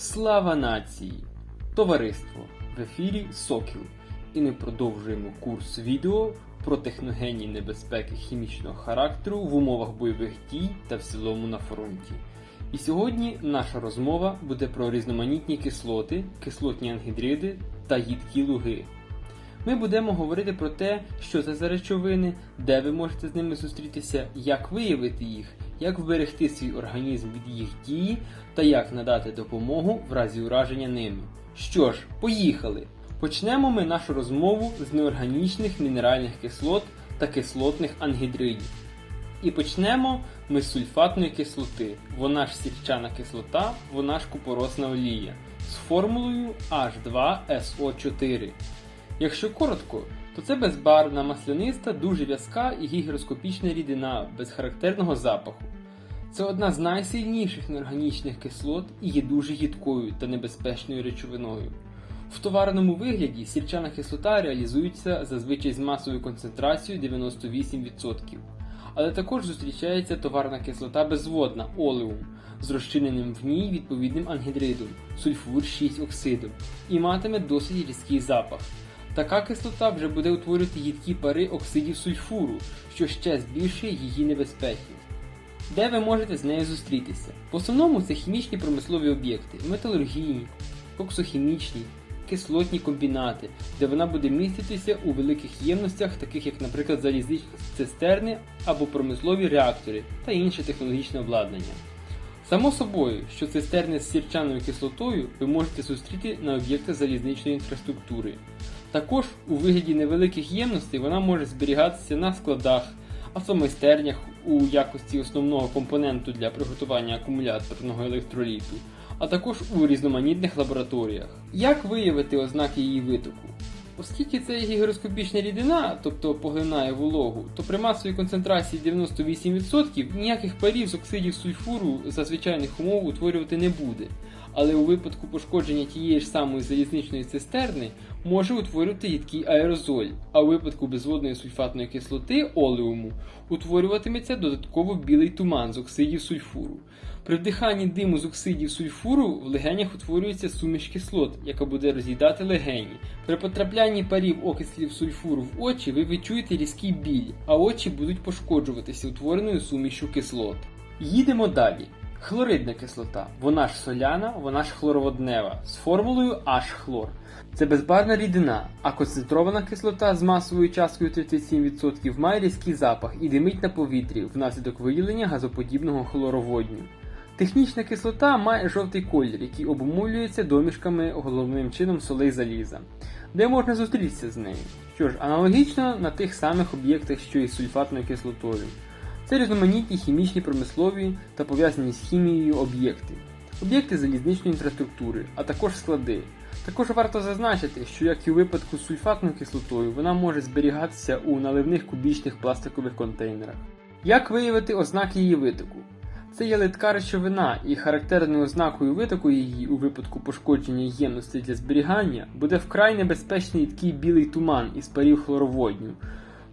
Слава нації! Товариство! В ефірі Сокіл. І ми продовжуємо курс відео про техногенні небезпеки хімічного характеру в умовах бойових дій та в цілому на фронті. І сьогодні наша розмова буде про різноманітні кислоти, кислотні ангідриди та їдкі луги. Ми будемо говорити про те, що це за речовини, де ви можете з ними зустрітися, як виявити їх, як вберегти свій організм від їх дії та як надати допомогу в разі ураження ними. Що ж, поїхали! Почнемо ми нашу розмову з неорганічних мінеральних кислот та кислотних ангідридів. І почнемо ми з сульфатної кислоти. Вона ж сірчана кислота, вона ж купоросна олія з формулою H2SO4. Якщо коротко, то це безбарвна масляниста, дуже в'язка і гігроскопічна рідина без характерного запаху. Це одна з найсильніших неорганічних кислот і є дуже їдкою та небезпечною речовиною. В товарному вигляді сірчана кислота реалізується зазвичай з масовою концентрацією 98%. Але також зустрічається товарна кислота безводна олеум з розчиненим в ній відповідним ангідридом сульфур 6 оксидом і матиме досить різкий запах. Така кислота вже буде утворювати їдкі пари оксидів сульфуру, що ще збільшує її небезпечність. Де ви можете з нею зустрітися? В основному це хімічні промислові об'єкти, металургійні, коксохімічні, кислотні комбінати, де вона буде міститися у великих ємностях, таких як, наприклад, залізничні цистерни або промислові реактори та інше технологічне обладнання. Само собою, що цистерни з сірчаною кислотою ви можете зустріти на об'єктах залізничної інфраструктури. Також у вигляді невеликих ємностей вона може зберігатися на складах, автомайстернях у якості основного компоненту для приготування акумуляторного електроліту, а також у різноманітних лабораторіях. Як виявити ознаки її витоку? Оскільки це гігроскопічна рідина, тобто поглинає вологу, то при масовій концентрації 98% ніяких парів з оксидів сульфуру за звичайних умов утворювати не буде. Але у випадку пошкодження тієї ж самої залізничної цистерни може утворювати їдкий аерозоль, а у випадку безводної сульфатної кислоти олеуму утворюватиметься додатково білий туман з оксидів сульфуру. При вдиханні диму з оксидів сульфуру в легенях утворюється суміш кислот, яка буде роз'їдати легені. При потраплянні парів окислів сульфуру в очі ви відчуєте різкий біль, а очі будуть пошкоджуватися утвореною сумішю кислот. Їдемо далі. Хлоридна кислота, вона ж соляна, вона ж хлороводнева, з формулою H-хлор. Це безбарна рідина, а концентрована кислота з масовою часткою 37% має різкий запах і димить на повітрі внаслідок виділення газоподібного хлороводню. Технічна кислота має жовтий колір, який обумовлюється домішками головним чином солей заліза. Де можна зустрітися з нею? Що ж, аналогічно на тих самих об'єктах, що і з сульфатною кислотою. Це різноманітні хімічні промислові та пов'язані з хімією об'єкти, об'єкти залізничної інфраструктури, а також склади. Також варто зазначити, що як і у випадку з сульфатною кислотою, вона може зберігатися у наливних кубічних пластикових контейнерах. Як виявити ознаки її витоку? Це є литка речовина, і характерною ознакою витоку її у випадку пошкодження ємності для зберігання буде вкрай небезпечний такий білий туман із парів хлороводню.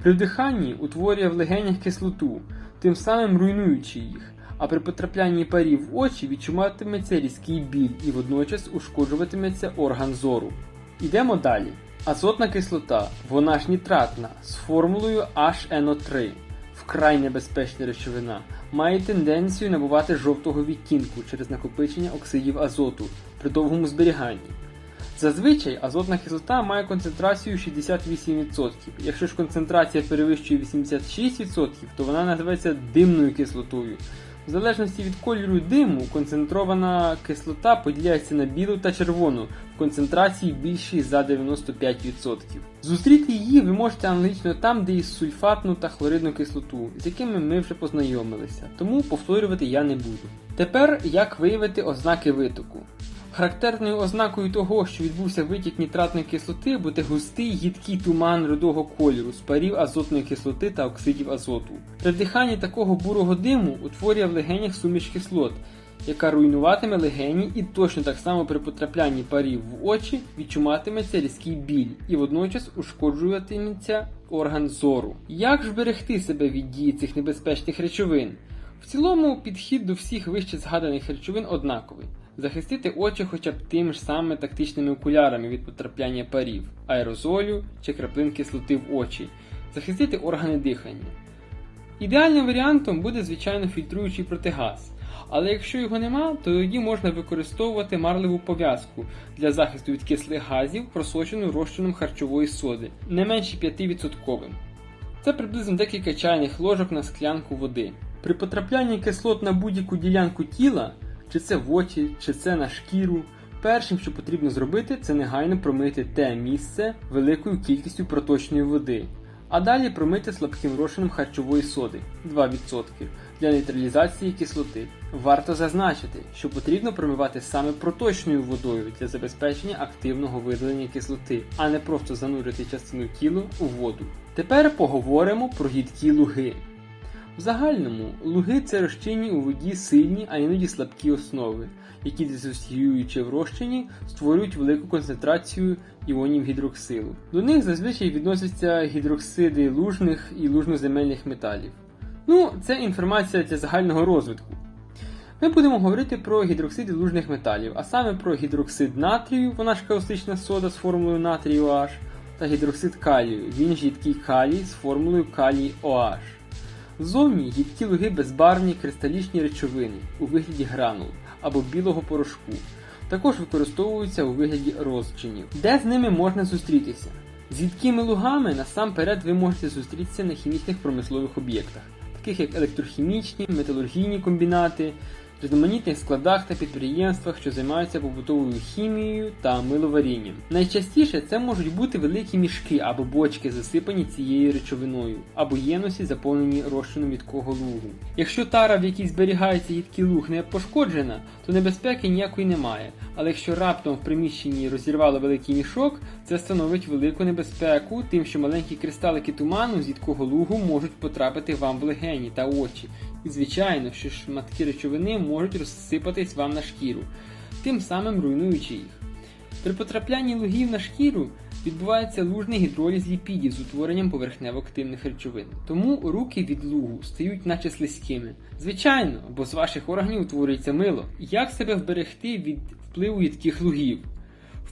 При вдиханні утворює в легенях кислоту, тим самим руйнуючи їх, а при потраплянні парів в очі відчуватиметься різкий біль і водночас ушкоджуватиметься орган зору. Ідемо далі. Азотна кислота, вона ж нітратна, з формулою HNO3, вкрай небезпечна речовина, має тенденцію набувати жовтого відтінку через накопичення оксидів азоту при довгому зберіганні. Зазвичай азотна кислота має концентрацію 68%. Якщо ж концентрація перевищує 86%, то вона називається димною кислотою. В залежності від кольору диму, концентрована кислота поділяється на білу та червону в концентрації більшій за 95%. Зустріти її ви можете аналогічно там, де і сульфатну та хлоридну кислоту, з якими ми вже познайомилися, тому повторювати я не буду. Тепер як виявити ознаки витоку. Характерною ознакою того, що відбувся витік нітратної кислоти, буде густий їдкий туман рудого кольору з парів азотної кислоти та оксидів азоту. При вдиханні такого бурого диму утворює в легенях суміш кислот, яка руйнуватиме легені і точно так само при потраплянні парів в очі відчуватиметься різкий біль і водночас ушкоджуватиметься орган зору. Як ж берегти себе від дії цих небезпечних речовин? В цілому підхід до всіх вище згаданих речовин однаковий. Захистити очі хоча б тим ж саме тактичними окулярами від потрапляння парів, аерозолю чи краплин кислоти в очі, захистити органи дихання. Ідеальним варіантом буде, звичайно, фільтруючий протигаз. Але якщо його нема, то тоді можна використовувати марлеву пов'язку для захисту від кислих газів, просочену розчином харчової соди, не менше 5%. Це приблизно декілька чайних ложок на склянку води. При потраплянні кислот на будь-яку ділянку тіла, чи це в очі, чи це на шкіру, першим, що потрібно зробити, це негайно промити те місце великою кількістю проточної води, а далі промити слабким розчином харчової соди 2% для нейтралізації кислоти. Варто зазначити, що потрібно промивати саме проточною водою для забезпечення активного видалення кислоти, а не просто занурити частину тіла у воду. Тепер поговоримо про гідкі луги. В загальному луги це розчинні у воді сильні, а іноді слабкі основи, які дисоціюючи в розчині, створюють велику концентрацію іонів гідроксилу. До них зазвичай відносяться гідроксиди лужних і лужноземельних металів. Ну, це інформація для загального розвитку. Ми будемо говорити про гідроксиди лужних металів, а саме про гідроксид натрію, вона ж каустична сода з формулою натрію OH, та гідроксид калію, він ж калій з формулою калій OH. Зовні їдкі луги безбарвні кристалічні речовини у вигляді гранул або білого порошку. Також використовуються у вигляді розчинів. Де з ними можна зустрітися? З їдкими лугами насамперед ви можете зустрітися на хімічних промислових об'єктах, таких як електрохімічні, металургійні комбінати, різноманітних складах та підприємствах, що займаються побутовою хімією та миловарінням. Найчастіше це можуть бути великі мішки або бочки, засипані цією речовиною, або єносі, заповнені розчином їдкого лугу. Якщо тара, в якій зберігається їдкий луг, не пошкоджена, то небезпеки ніякої немає. Але якщо раптом в приміщенні розірвало великий мішок, це становить велику небезпеку, тим, що маленькі кристалики туману з їдкого лугу можуть потрапити вам в легені та очі. І звичайно, що шматки речовини можуть розсипатись вам на шкіру, тим самим руйнуючи їх. При потраплянні лугів на шкіру відбувається лужний гідроліз ліпідів з утворенням поверхнево-активних речовин. Тому руки від лугу стають наче слизькими. Звичайно, бо з ваших органів утворюється мило. Як себе вберегти від впливу їдких лугів?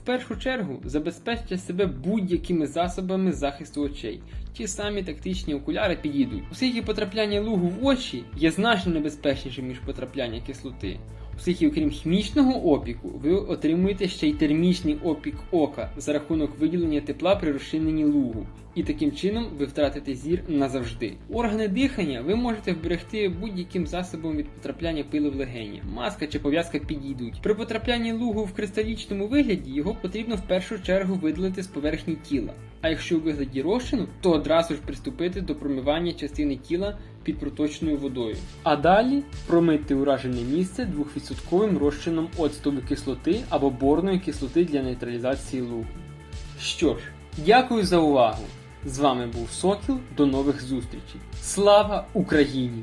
Першу чергу забезпечте себе будь-якими засобами захисту очей. Ті самі тактичні окуляри підійдуть, оскільки потрапляння лугу в очі є значно небезпечнішим, ніж потрапляння кислоти. Оскільки, окрім хімічного опіку, ви отримуєте ще й термічний опік ока за рахунок виділення тепла при розчиненні лугу, і таким чином ви втратите зір назавжди. Органи дихання ви можете вберегти будь-яким засобом від потрапляння пилу в легені. Маска чи пов'язка підійдуть. При потраплянні лугу в кристалічному вигляді його потрібно в першу чергу видалити з поверхні тіла. А якщо у вигляді розчину, то одразу ж приступити до промивання частини тіла під проточною водою. А далі промити уражене місце 2% розчином оцтової кислоти або борної кислоти для нейтралізації лугу. Що ж, дякую за увагу! З вами був Сокіл. До нових зустрічей. Слава Україні!